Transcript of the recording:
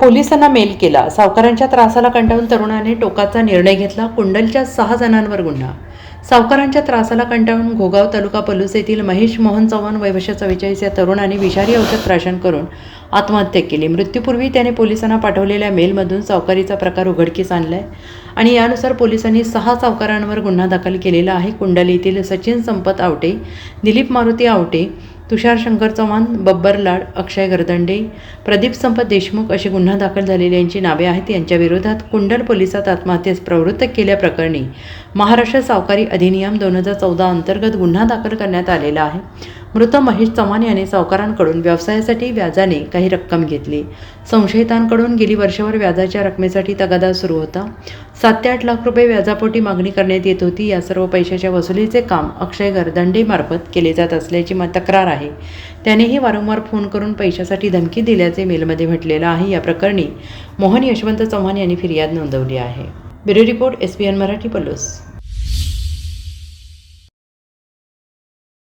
पोलिसांना मेल केला. सावकारांच्या त्रासाला कंटाळून तरुणाने टोकाचा निर्णय घेतला. कुंडलच्या सहा जणांवर गुन्हा. सावकारांच्या त्रासाला कंटाळून घोगाव तालुका पलूस येथील महेश मोहन चव्हाण वयवर्ष चव्वेचाळीस या तरुणाने विषारी औषध प्राशन करून आत्महत्या केली. मृत्यूपूर्वी त्याने पोलिसांना पाठवलेल्या मेलमधून सावकारीचा प्रकार उघडकीस आणलाय आणि यानुसार पोलिसांनी सहा सावकारांवर गुन्हा दाखल केलेला आहे. कुंडल येथील सचिन संपत आवटे दिलीप मारुती आवटे तुषार शंकर चव्हाण बब्बर लाड अक्षय गरदंडे प्रदीप संपत देशमुख अशी गुन्हा दाखल झालेल्यांची नावे आहेत. यांच्याविरोधात कुंडल पोलिसात आत्महत्येस प्रवृत्त केल्याप्रकरणी महाराष्ट्र सावकारी अधिनियम दोन हजार चौदा अंतर्गत गुन्हा दाखल करण्यात आलेला आहे. मृत महेश चव्हाण याने सावकारांकडून व्यवसायासाठी व्याजाने काही रक्कम घेतली. संशयितांकडून गेली वर्षभर व्याजाच्या रकमेसाठी तगादा सुरू होता. सात ते आठ लाख रुपये व्याजापोटी मागणी करण्यात येत होती. या सर्व पैशाच्या वसुलीचे काम अक्षय गरदंडेमार्फत केले जात असल्याची तक्रार आहे. त्यानेही वारंवार फोन करून पैशासाठी धमकी दिल्याचे मेलमध्ये म्हटलेलं आहे. या प्रकरणी मोहन यशवंत चव्हाण यांनी फिर्याद नोंदवली आहे. Bureau report S P N Marathi Palus.